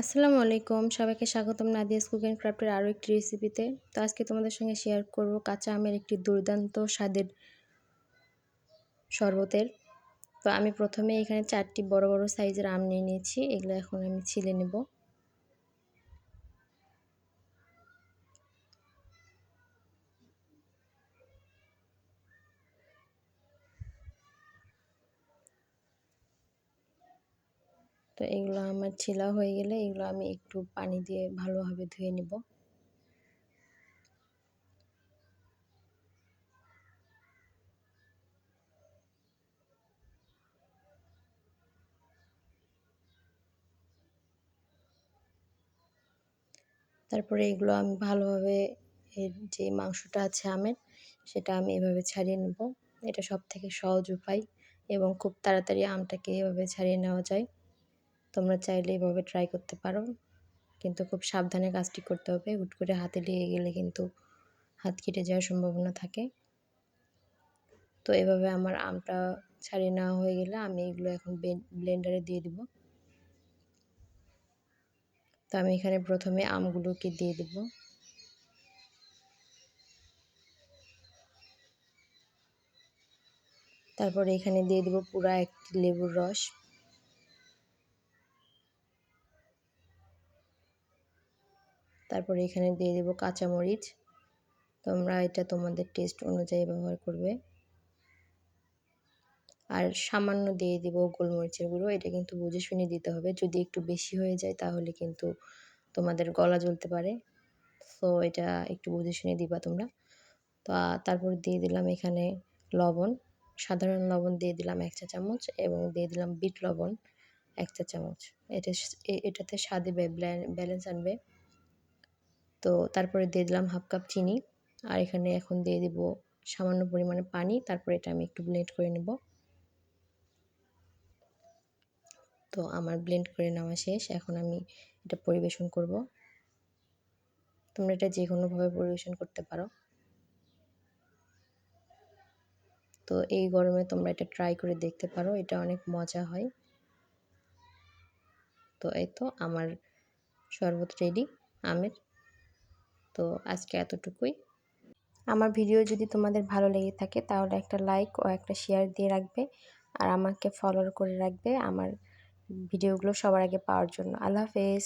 আসসালামু আলাইকুম। সবাইকে স্বাগতম নাদিয়াস কুক অ্যান্ড ক্রাফটের আরও একটি রেসিপিতে। তো আজকে তোমাদের সঙ্গে শেয়ার করব কাঁচা আমের একটি দুর্দান্ত স্বাদের শরবতের। তো আমি প্রথমে এখানে চারটি বড় বড় সাইজের আম নিয়ে নিয়েছি। এগুলো এখন আমি ছিলে নেব। তো এগুলো আমার ছিলা হয়ে গেলে এগুলো আমি একটু পানি দিয়ে ভালোভাবে ধুয়ে নিব। তারপরে এগুলো আমি ভালোভাবে এর যে মাংসটা আছে আমের, সেটা আমি এভাবে ছাড়িয়ে নেব। এটা সব থেকে সহজ উপায় এবং খুব তাড়াতাড়ি আমটাকে এভাবে ছাড়িয়ে নেওয়া যায়। তোমরা চাইলে এভাবে ট্রাই করতে পারো। কিন্তু খুব সাবধানে কাজটি করতে হবে। হুট করে হাতে লেগে গেলে কিন্তু হাত কেটে যাওয়ার সম্ভাবনা থাকে। তো এভাবে আমার আমটা ছাড়িয়ে নেওয়া হয়ে গেলে আমি এগুলো এখন ব্লেন্ডারে দিয়ে দিব। তো আমি এখানে প্রথমে আমগুলোকে দিয়ে দেব। তারপরে এখানে দিয়ে দেব পুরা একটি লেবুর রস। তারপরে এখানে দিয়ে দেব কাঁচামরিচ। তোমরা এটা তোমাদের টেস্ট অনুযায়ী ব্যবহার করবে। আর সামান্য দিয়ে দিব গোলমরিচের গুঁড়ো, এটা কিন্তু বুঝে শুনে দিতে হবে। যদি একটু বেশি হয়ে যায় তাহলে কিন্তু তোমাদের গলা জ্বলতে পারে। সো এটা একটু বুঝে শুনে দিবা তোমরা। তো তারপর দিয়ে দিলাম এখানে লবণ। সাধারণ লবণ দিয়ে দিলাম এক চা চামচ এবং দিয়ে দিলাম বিট লবণ এক চা চামচ। এটা এটাতে স্বাদে ব্যালেন্স আনবে। তো তারপরে দিয়ে দিলাম হাফ কাপ চিনি। আর এখানে এখন দিয়ে দিব সামান্য পরিমাণে পানি। তারপরে এটা আমি একটু ব্লেন্ড করে নেব। তো আমার ব্লেন্ড করে নেওয়া শেষ। এখন আমি এটা পরিবেশন করব। তোমরা এটা যে কোনোভাবে পরিবেশন করতে পারো। তো এই গরমে তোমরা এটা ট্রাই করে দেখতে পারো। এটা অনেক মজা হয়। তো এই তো আমার শরবত রেডি আমের তো আজকে এতটুকুই। আমার ভিডিও যদি তোমাদের ভালো লেগে থাকে তাহলে একটা লাইক ও একটা শেয়ার দিয়ে রাখবে আর আমাকে ফলো করে রাখবে আমার ভিডিওগুলো সবার আগে পাওয়ার জন্য। আল্লাহ হাফেজ।